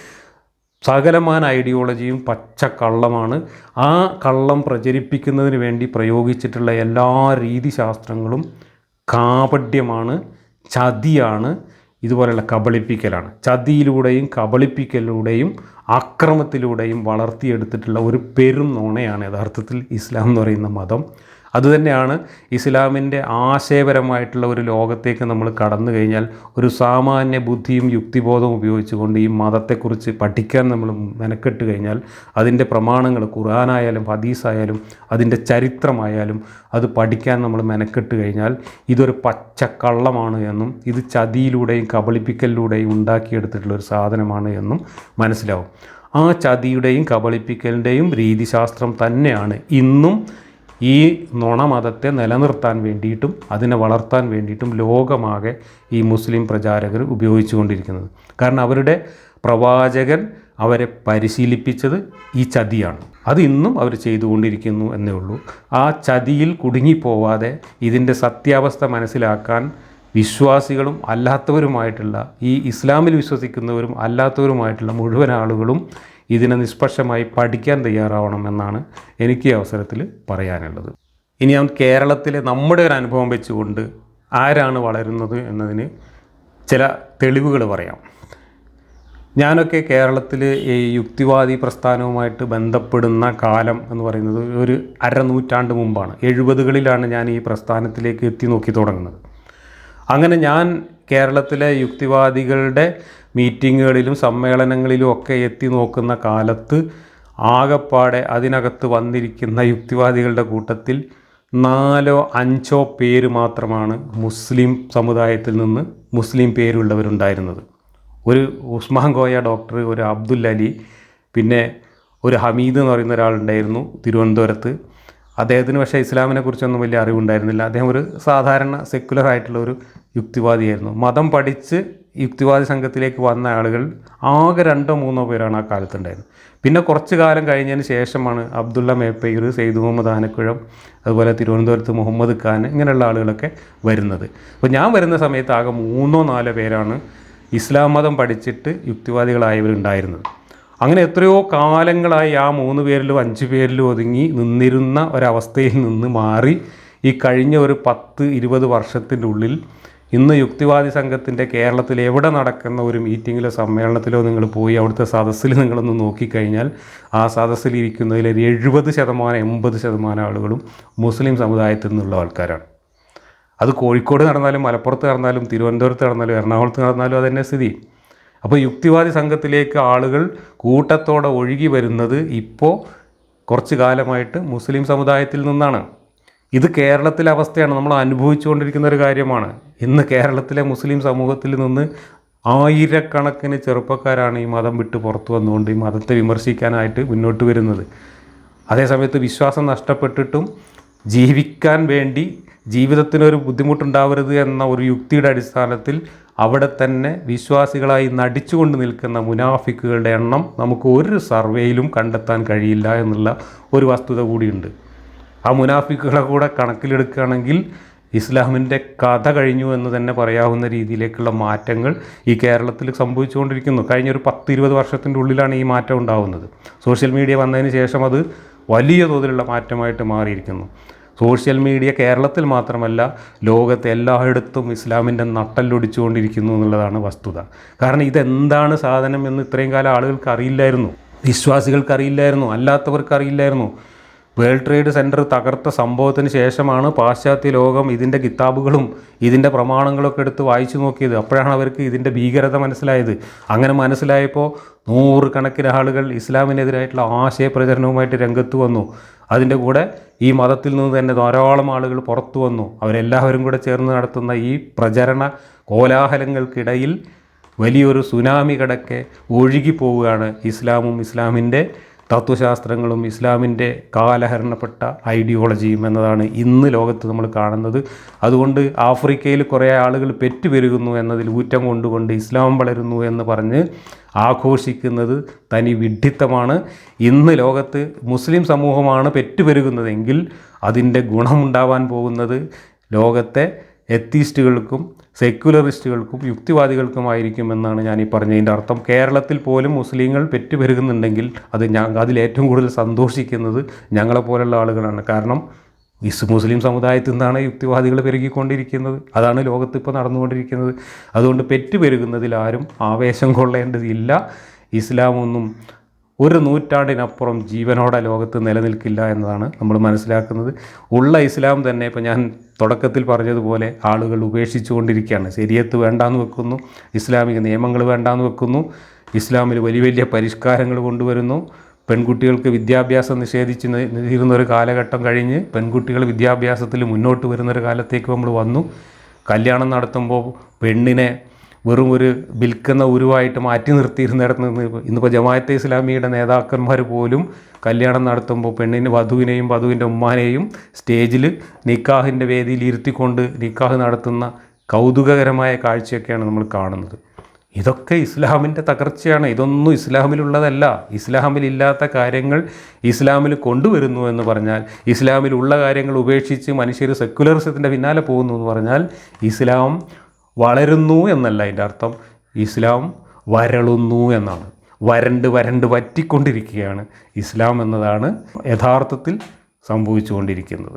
സകലമാന ഐഡിയോളജിയും പച്ച കള്ളമാണ്. ആ കള്ളം പ്രചരിപ്പിക്കുന്നതിന് വേണ്ടി പ്രയോഗിച്ചിട്ടുള്ള എല്ലാ രീതിശാസ്ത്രങ്ങളും കാപഡ്യമാണ് ചതിയാണ് ഇതുപോലെയുള്ള കബളിപ്പിക്കലാണ്. ചതിയിലൂടെയും കബളിപ്പിക്കലിലൂടെയും അക്രമത്തിലൂടെയും വളർത്തിയെടുത്തിട്ടുള്ള ഒരു പെരും നുണയാണ് യഥാർത്ഥത്തിൽ ഇസ്ലാം എന്ന് പറയുന്ന മതം. അതുതന്നെയാണ് ഇസ്ലാമിന്റെ ആശയപരമായിട്ടുള്ള ഒരു ലോകത്തേക്ക് നമ്മൾ കടന്നു കഴിഞ്ഞാൽ ഒരു സാമാന്യ ബുദ്ധിയും യുക്തിബോധവും ഉപയോഗിച്ചുകൊണ്ട് ഈ മതത്തെക്കുറിച്ച് പഠിക്കാൻ നമ്മൾ മെനക്കെട്ട് കഴിഞ്ഞാൽ അതിന്റെ പ്രമാണങ്ങൾ ഖുറാനായാലും ഹദീസായാലും അതിന്റെ ചരിത്രമായാലും അത് പഠിക്കാൻ നമ്മൾ മെനക്കെട്ട് കഴിഞ്ഞാൽ ഇതൊരു പച്ചക്കള്ളമാണ് എന്നും ഇത് ചതിയിലൂടെയും കബളിപ്പിക്കലിലൂടെയും ഉണ്ടാക്കിയെടുത്തിട്ടുള്ള ഒരു സാധനമാണ് എന്നും മനസ്സിലാവും. ആ ചതിയുടെയും കബളിപ്പിക്കലിന്റെയും രീതിശാസ്ത്രം തന്നെയാണ് ഇന്നും ഈ നുണമതത്തെ നിലനിർത്താൻ വേണ്ടിയിട്ടും അതിനെ വളർത്താൻ വേണ്ടിയിട്ടും ലോകമാകെ ഈ മുസ്ലിം പ്രചാരകർ ഉപയോഗിച്ചുകൊണ്ടിരിക്കുന്നത്. കാരണം അവരുടെ പ്രവാചകൻ അവരെ പരിശീലിപ്പിച്ചത് ഈ ചതിയാണ്. അത് ഇന്നും അവർ ചെയ്തുകൊണ്ടിരിക്കുന്നു എന്നേ ഉള്ളൂ. ആ ചതിയിൽ കുടുങ്ങിപ്പോവാതെ ഇതിന്റെ സത്യാവസ്ഥ മനസ്സിലാക്കാൻ വിശ്വാസികളും അല്ലാത്തവരുമായിട്ടുള്ള ഈ ഇസ്ലാമിൽ വിശ്വസിക്കുന്നവരും അല്ലാത്തവരുമായിട്ടുള്ള മുഴുവൻ ആളുകളും ഇതിനെ നിഷ്പക്ഷമായി പഠിക്കാൻ തയ്യാറാവണമെന്നാണ് എനിക്ക് ഈ അവസരത്തിൽ പറയാനുള്ളത്. ഇനി ഞാൻ കേരളത്തിലെ നമ്മുടെ ഒരു അനുഭവം വെച്ചുകൊണ്ട് ആരാണ് വളരുന്നത് എന്നതിന് ചില തെളിവുകൾ പറയാം. ഞാനൊക്കെ കേരളത്തിൽ ഈ യുക്തിവാദി പ്രസ്ഥാനവുമായിട്ട് ബന്ധപ്പെടുന്ന കാലം എന്ന് പറയുന്നത് ഒരു അരനൂറ്റാണ്ട് മുമ്പാണ്. എഴുപതുകളിലാണ് ഞാൻ ഈ പ്രസ്ഥാനത്തിലേക്ക് എത്തി നോക്കി തുടങ്ങുന്നത്. അങ്ങനെ ഞാൻ കേരളത്തിലെ യുക്തിവാദികളുടെ മീറ്റിങ്ങുകളിലും സമ്മേളനങ്ങളിലും ഒക്കെ എത്തി നോക്കുന്ന കാലത്ത് ആകപ്പാടെ അതിനകത്ത് വന്നിരിക്കുന്ന യുക്തിവാദികളുടെ കൂട്ടത്തിൽ നാലോ അഞ്ചോ പേര് മാത്രമാണ് മുസ്ലിം സമുദായത്തിൽ നിന്ന് മുസ്ലിം പേരുള്ളവരുണ്ടായിരുന്നത്. ഒരു ഉസ്മാൻ കോയ ഡോക്ടർ ഒരു അബ്ദുൽ അലി പിന്നെ ഒരു ഹമീദ് എന്ന് പറയുന്ന ഒരാളുണ്ടായിരുന്നു തിരുവനന്തപുരത്ത്. അദ്ദേഹത്തിന് പക്ഷേ ഇസ്ലാമിനെ കുറിച്ചൊന്നും വലിയ അറിവുണ്ടായിരുന്നില്ല. അദ്ദേഹം ഒരു സാധാരണ സെക്യുലർ ആയിട്ടുള്ള ഒരു യുക്തിവാദിയായിരുന്നു. മതം പഠിച്ച് യുക്തിവാദി സംഘത്തിലേക്ക് വന്ന ആളുകൾ ആകെ രണ്ടോ മൂന്നോ പേരാണ് ആ കാലത്തുണ്ടായിരുന്നത്. പിന്നെ കുറച്ച് കാലം കഴിഞ്ഞതിന് ശേഷമാണ് അബ്ദുള്ള മേപ്പയ്യൂർ സെയ്ദ് മുഹമ്മദ് ആനക്കുഴം അതുപോലെ തിരുവനന്തപുരത്ത് മുഹമ്മദ് ഖാൻ ഇങ്ങനെയുള്ള ആളുകളൊക്കെ വരുന്നത്. അപ്പോൾ ഞാൻ വരുന്ന സമയത്ത് ആകെ മൂന്നോ നാലോ പേരാണ് ഇസ്ലാം മതം പഠിച്ചിട്ട് യുക്തിവാദികളായവരുണ്ടായിരുന്നത്. അങ്ങനെ എത്രയോ കാലങ്ങളായി ആ മൂന്ന് പേരിലും അഞ്ച് പേരിലും ഒതുങ്ങി നിന്നിരുന്ന ഒരവസ്ഥയിൽ നിന്ന് മാറി ഈ കഴിഞ്ഞ ഒരു പത്ത് ഇരുപത് വർഷത്തിന്റെ ഉള്ളിൽ ഇന്ന് യുക്തിവാദി സംഘത്തിന്റെ കേരളത്തിൽ എവിടെ നടക്കുന്ന ഒരു മീറ്റിങ്ങിലോ സമ്മേളനത്തിലോ നിങ്ങൾ പോയി അവിടുത്തെ സദസ്സിൽ നിങ്ങളൊന്ന് നോക്കിക്കഴിഞ്ഞാൽ ആ സദസ്സിൽ ഇരിക്കുന്നതിൽ ഒരു എഴുപത് ശതമാനം എൺപത് ശതമാനം ആളുകളും മുസ്ലിം സമുദായത്തിൽ നിന്നുള്ള ആൾക്കാരാണ്. അത് കോഴിക്കോട് നടന്നാലും മലപ്പുറത്ത് നടന്നാലും തിരുവനന്തപുരത്ത് നടന്നാലും എറണാകുളത്ത് നടന്നാലും അതന്നെ സ്ഥിതി. അപ്പോൾ യുക്തിവാദി സംഘത്തിലേക്ക് ആളുകൾ കൂട്ടത്തോടെ ഒഴുകി വരുന്നത് ഇപ്പോൾ കുറച്ച് കാലമായിട്ട് മുസ്ലിം സമുദായത്തിൽ നിന്നാണ്. ഇത് കേരളത്തിലെ അവസ്ഥയാണ്. നമ്മൾ അനുഭവിച്ചുകൊണ്ടിരിക്കുന്ന ഒരു കാര്യമാണ്. ഇന്ന് കേരളത്തിലെ മുസ്ലിം സമൂഹത്തിൽ നിന്ന് ആയിരക്കണക്കിന് ചെറുപ്പക്കാരാണ് ഈ മതം വിട്ട് പുറത്തു വന്നുകൊണ്ട് ഈ മതത്തെ വിമർശിക്കാനായിട്ട് മുന്നോട്ട് വരുന്നത്. അതേസമയത്ത് വിശ്വാസം നഷ്ടപ്പെട്ടിട്ടും ജീവിക്കാൻ വേണ്ടി ജീവിതത്തിനൊരു ബുദ്ധിമുട്ടുണ്ടാവരുത് എന്ന ഒരു യുക്തിയുടെ അടിസ്ഥാനത്തിൽ അവിടെ തന്നെ വിശ്വാസികളായി നടിച്ചുകൊണ്ട് നിൽക്കുന്ന മുനാഫിക്കുകളുടെ എണ്ണം നമുക്ക് ഒരു സർവേയിലും കണ്ടെത്താൻ കഴിയില്ല എന്നുള്ള ഒരു വസ്തുത കൂടിയുണ്ട്. ആ മുനാഫിക്കുകളെ കൂടെ കണക്കിലെടുക്കുകയാണെങ്കിൽ ഇസ്ലാമിന്റെ കഥ കഴിഞ്ഞു എന്ന് തന്നെ പറയാവുന്ന രീതിയിലേക്കുള്ള മാറ്റങ്ങൾ ഈ കേരളത്തിൽ സംഭവിച്ചുകൊണ്ടിരിക്കുന്നു. കഴിഞ്ഞ ഒരു പത്ത് ഇരുപത് വർഷത്തിന്റെ ഉള്ളിലാണ് ഈ മാറ്റം ഉണ്ടാകുന്നത് സോഷ്യൽ മീഡിയ വന്നതിന് ശേഷം അത് വലിയ തോതിലുള്ള മാറ്റമായിട്ട് മാറിയിരിക്കുന്നു. സോഷ്യൽ മീഡിയ കേരളത്തിൽ മാത്രമല്ല ലോകത്തെ എല്ലായിടത്തും ഇസ്ലാമിന്റെ നട്ടല്ലൊടിച്ചുകൊണ്ടിരിക്കുന്നു എന്നുള്ളതാണ് വസ്തുത. കാരണം ഇതെന്താണ് സാധനം എന്ന് ഇത്രയും കാലം ആളുകൾക്ക് അറിയില്ലായിരുന്നു. വിശ്വാസികൾക്ക് അറിയില്ലായിരുന്നു അല്ലാത്തവർക്ക് അറിയില്ലായിരുന്നു. വേൾഡ് ട്രേഡ് സെന്റർ തകർത്ത സംഭവത്തിന് ശേഷമാണ് പാശ്ചാത്യ ലോകം ഇതിന്റെ കിതാബുകളും ഇതിന്റെ പ്രമാണങ്ങളൊക്കെ എടുത്ത് വായിച്ചു നോക്കിയത്. അപ്പോഴാണ് അവർക്ക് ഇതിന്റെ ഭീകരത മനസ്സിലായത്. അങ്ങനെ മനസ്സിലായപ്പോൾ നൂറുകണക്കിന് ആളുകൾ ഇസ്ലാമിനെതിരായിട്ടുള്ള ആശയപ്രചരണവുമായിട്ട് രംഗത്ത് വന്നു. അതിന്റെ കൂടെ ഈ മതത്തിൽ നിന്ന് തന്നെ ധാരാളം ആളുകൾ പുറത്തു വന്നു. അവരെല്ലാവരും കൂടെ ചേർന്ന് നടത്തുന്ന ഈ പ്രചരണ കോലാഹലങ്ങൾക്കിടയിൽ വലിയൊരു സുനാമി കടക്കെ ഒഴുകിപ്പോവുകയാണ് ഇസ്ലാമും ഇസ്ലാമിന്റെ തത്വശാസ്ത്രങ്ങളും ഇസ്ലാമിന്റെ കാലഹരണപ്പെട്ട ഐഡിയോളജിയും എന്നതാണ് ഇന്ന് ലോകത്ത് നമ്മൾ കാണുന്നത്. അതുകൊണ്ട് ആഫ്രിക്കയിൽ കുറേ ആളുകൾ പെറ്റുപെരുകുന്നു എന്നതിൽ ഊറ്റം കൊണ്ടുകൊണ്ട് ഇസ്ലാം വളരുന്നു എന്ന് പറഞ്ഞ് ആഘോഷിക്കുന്നത് തനി വിഡ്ഢിത്തമാണ്. ഇന്ന് ലോകത്ത് മുസ്ലിം സമൂഹമാണ് പെറ്റുപെരുകുന്നതെങ്കിൽ അതിന്റെ ഗുണമുണ്ടാവാൻ പോകുന്നത് ലോകത്തെ എത്തീസ്റ്റുകൾക്കും സെക്യുലറിസ്റ്റുകൾക്കും യുക്തിവാദികൾക്കുമായിരിക്കും എന്നാണ് ഞാൻ ഈ പറഞ്ഞതിന്റെ അർത്ഥം. കേരളത്തിൽ പോലും മുസ്ലിങ്ങൾ പെറ്റുപെരുകുന്നുണ്ടെങ്കിൽ അത് ഞാൻ അതിലേറ്റവും കൂടുതൽ സന്തോഷിക്കുന്നത് ഞങ്ങളെപ്പോലുള്ള ആളുകളാണ്. കാരണം ഇസ് മുസ്ലിം സമുദായത്തിൽ നിന്നാണ് യുക്തിവാദികൾ പെരുകിക്കൊണ്ടിരിക്കുന്നത്. അതാണ് ലോകത്ത് ഇപ്പോൾ നടന്നുകൊണ്ടിരിക്കുന്നത്. അതുകൊണ്ട് പെറ്റുപെരുകുന്നതിൽ ആരും ആവേശം കൊള്ളേണ്ടതില്ല. ഇസ്ലാമൊന്നും ഒരു നൂറ്റാണ്ടിനപ്പുറം ജീവനോടെ ലോകത്ത് നിലനിൽക്കില്ല എന്നതാണ് നമ്മൾ മനസ്സിലാക്കുന്നത്. ഉള്ള ഇസ്ലാം തന്നെ ഇപ്പോൾ ഞാൻ തുടക്കത്തിൽ പറഞ്ഞതുപോലെ ആളുകൾ ഉപേക്ഷിച്ചുകൊണ്ടിരിക്കുകയാണ്. ശരിയത്ത് വേണ്ടാന്ന് വെക്കുന്നു ഇസ്ലാമിക നിയമങ്ങൾ വേണ്ടാന്ന് വെക്കുന്നു ഇസ്ലാമിൽ വലിയ വലിയ പരിഷ്കാരങ്ങൾ കൊണ്ടുവരുന്നു. പെൺകുട്ടികൾക്ക് വിദ്യാഭ്യാസം നിഷേധിച്ച് ഇരുന്നൊരു കാലഘട്ടം കഴിഞ്ഞ് പെൺകുട്ടികൾ വിദ്യാഭ്യാസത്തിൽ മുന്നോട്ട് വരുന്നൊരു കാലത്തേക്ക് നമ്മൾ വന്നു. കല്യാണം നടത്തുമ്പോൾ പെണ്ണിനെ വെറും ഒരു വിൽക്കുന്ന ഉരുവായിട്ട് മാറ്റി നിർത്തിയിരുന്നിടത്ത് നിന്ന് ഇന്നിപ്പോൾ ജമാഅത്തെ ഇസ്ലാമിയുടെ നേതാക്കന്മാർ പോലും കല്യാണം നടത്തുമ്പോൾ പെണ്ണിന് വധുവിനെയും വധുവിന്റെ ഉമ്മാനെയും സ്റ്റേജിൽ നിക്കാഹിന്റെ വേദിയിൽ ഇരുത്തിക്കൊണ്ട് നിക്കാഹ് നടത്തുന്ന കൗതുകകരമായ കാഴ്ചയൊക്കെയാണ് നമ്മൾ കാണുന്നത്. ഇതൊക്കെ ഇസ്ലാമിന്റെ തകർച്ചയാണ്. ഇതൊന്നും ഇസ്ലാമിലുള്ളതല്ല. ഇസ്ലാമിലില്ലാത്ത കാര്യങ്ങൾ ഇസ്ലാമിൽ കൊണ്ടുവരുന്നു എന്ന് പറഞ്ഞാൽ ഇസ്ലാമിലുള്ള കാര്യങ്ങൾ ഉപേക്ഷിച്ച് മനുഷ്യർ സെക്കുലറിസത്തിന്റെ പിന്നാലെ പോകുന്നു എന്ന് പറഞ്ഞാൽ ഇസ്ലാം വളരുന്നു എന്നല്ല അതിന്റെ അർത്ഥം. ഇസ്ലാം വരളുന്നു എന്നാണ്. വരണ്ട് വരണ്ട് വറ്റിക്കൊണ്ടിരിക്കുകയാണ് ഇസ്ലാം എന്നതാണ് യഥാർത്ഥത്തിൽ സംഭവിച്ചുകൊണ്ടിരിക്കുന്നത്.